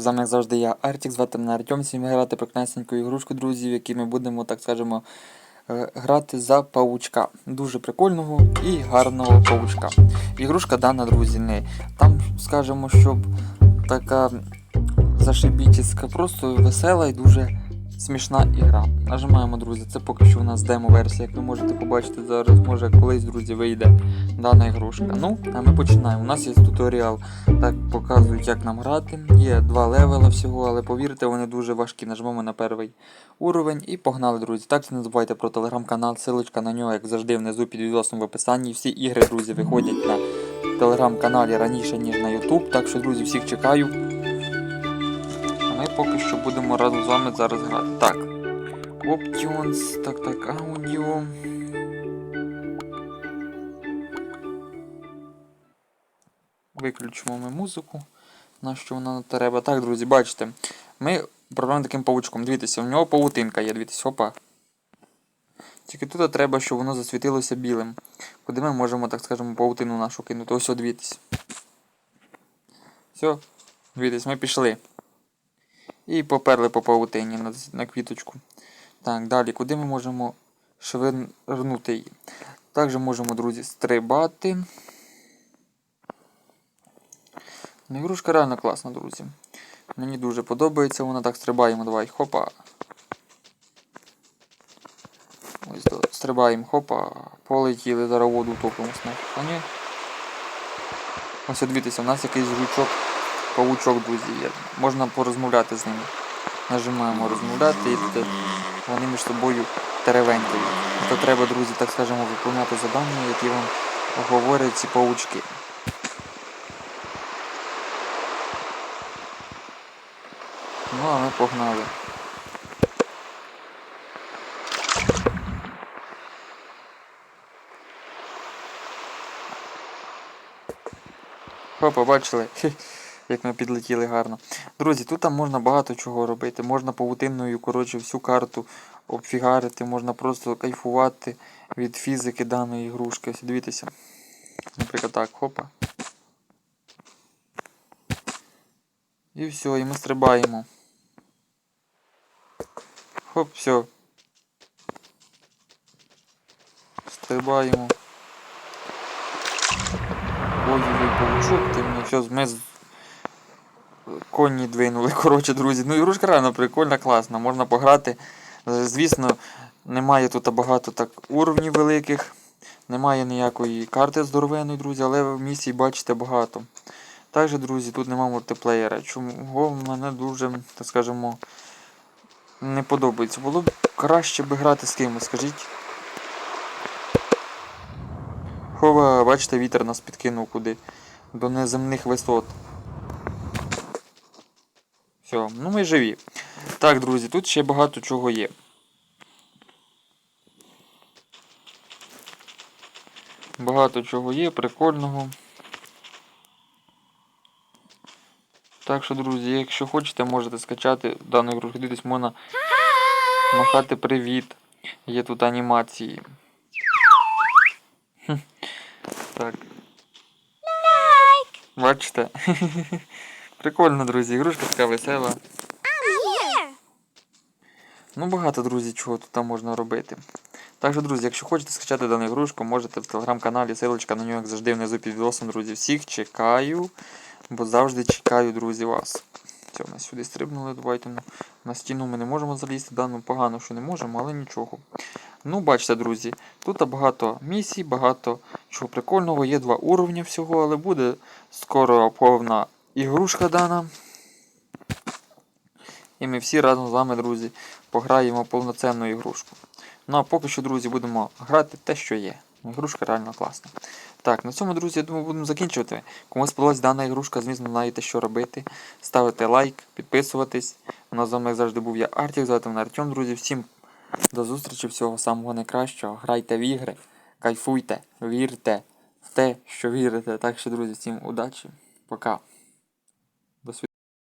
З вами завжди я Артік, звати мене Артем. Сьогодні грати прекрасненьку ігрушку, друзі, в якій ми будемо, так скажемо, е, грати за паучка. Дуже прикольного і гарного паучка. Ігрушка дана, друзі, не там, скажемо, щоб така зашибітіська, просто весела і дуже смішна ігра. Нажимаємо, друзі, це поки що у нас демо-версія, як ви можете побачити зараз, може колись, друзі, вийде дана ігрушка. Ну, а ми починаємо. У нас є туторіал, так показують, як нам грати. Є два левела всього, але повірте, вони дуже важкі. Нажмемо на перший уровень і погнали, друзі. Також не забувайте про телеграм-канал, силочка на нього, як завжди, внизу під відосом в описанні. Всі ігри, друзі, виходять на телеграм-каналі раніше, ніж на YouTube. Так що, друзі, всіх чекаю. Поки що будемо разом з вами зараз грати. Так. Options, так, так, аудіо. Виключимо ми музику. На що вона не треба. Так, друзі, бачите. Ми управляємо таким павучком. Дивіться, в нього павутинка є, дивіться, опа. Тільки тут треба, щоб воно засвітилося білим. Куди ми можемо, так скажемо, павутину нашу кинути. Ось, дивіться. Все, дивіться, ми пішли. І поперли по павутині на, на квіточку. Так, далі, куди ми можемо швирнути її? Також можемо, друзі, стрибати. Ну, ігрушка реально класна, друзі. Мені дуже подобається, вона так стрибаємо, давай, хопа. Ось до- стрибаємо, хопа. Полетіли, зараз воду втопимось на. А ні. Ось дивіться, у нас якийсь жучок, павучок, друзі, є. Можна порозмовляти з ними. Нажимаємо розмовляти і вони між собою теревенькають. То треба, друзі, так скажемо, виконувати завдання, які вам говорять ці павучки. Ну, а ми погнали. О, побачили, Хе, як ми підлетіли гарно. Друзі, тут там можна багато чого робити. Можна павутинною, коротше, всю карту обфігарити, можна просто кайфувати від фізики даної ігрушки. Ось дивіться. Наприклад, так, хопа. І все, і ми стрибаємо. Хоп, все. Стрибаємо. Ой-ой-ой, паучок, ти мені все, ми. Коні двинули, коротше, друзі. Ну, ігрушка реально прикольна, класна, можна пограти. Звісно, немає тут багато так уровнів великих, немає ніякої карти здоровенної, друзі, але в місії бачите багато. Також, друзі, тут немає мультиплеєра. Чого мене дуже, так скажемо, не подобається. Було б краще би грати з кимось, скажіть. Хова, бачите, вітер нас підкинув куди. До неземних висот. Все, ну ми живі. Так, друзі, тут ще багато чого є. Багато чого є, прикольного. Так що, друзі, якщо хочете, можете скачати дану ігру. Дивитись, можна махати привіт. Є тут анімації. Так. Бачите? Прикольно, друзі, ігрушка така весела. Ну, багато, друзі, чого тут там можна робити. Так що, друзі, якщо хочете скачати дану ігрушку, можете в телеграм-каналі, ссылочка на нього, як завжди, внизу під відосом, друзі. Всіх чекаю, бо завжди чекаю, друзі, вас. Все, ми сюди стрибнули, давайте на, на стіну ми не можемо залізти, да, ну погано, що не можемо, але нічого. Ну, бачите, друзі, тут багато місій, багато чого прикольного, є два уровні всього, але буде скоро повна ігрушка дана. І ми всі разом з вами, друзі, пограємо повноцінну ігрушку. Ну а поки що, друзі, будемо грати те, що є. Ігрушка реально класна. Так, на цьому, друзі, я думаю, будемо закінчувати. Кому сподобалась дана ігрушка, звісно, знаєте, що робити. Ставити лайк, підписуватись. У нас з вами, завжди, був я Артік, звати мене Артем, друзі. Всім до зустрічі, всього самого найкращого. Грайте в ігри, кайфуйте, вірте в те, що вірите. Так що, друзі, всім удачі. Пока.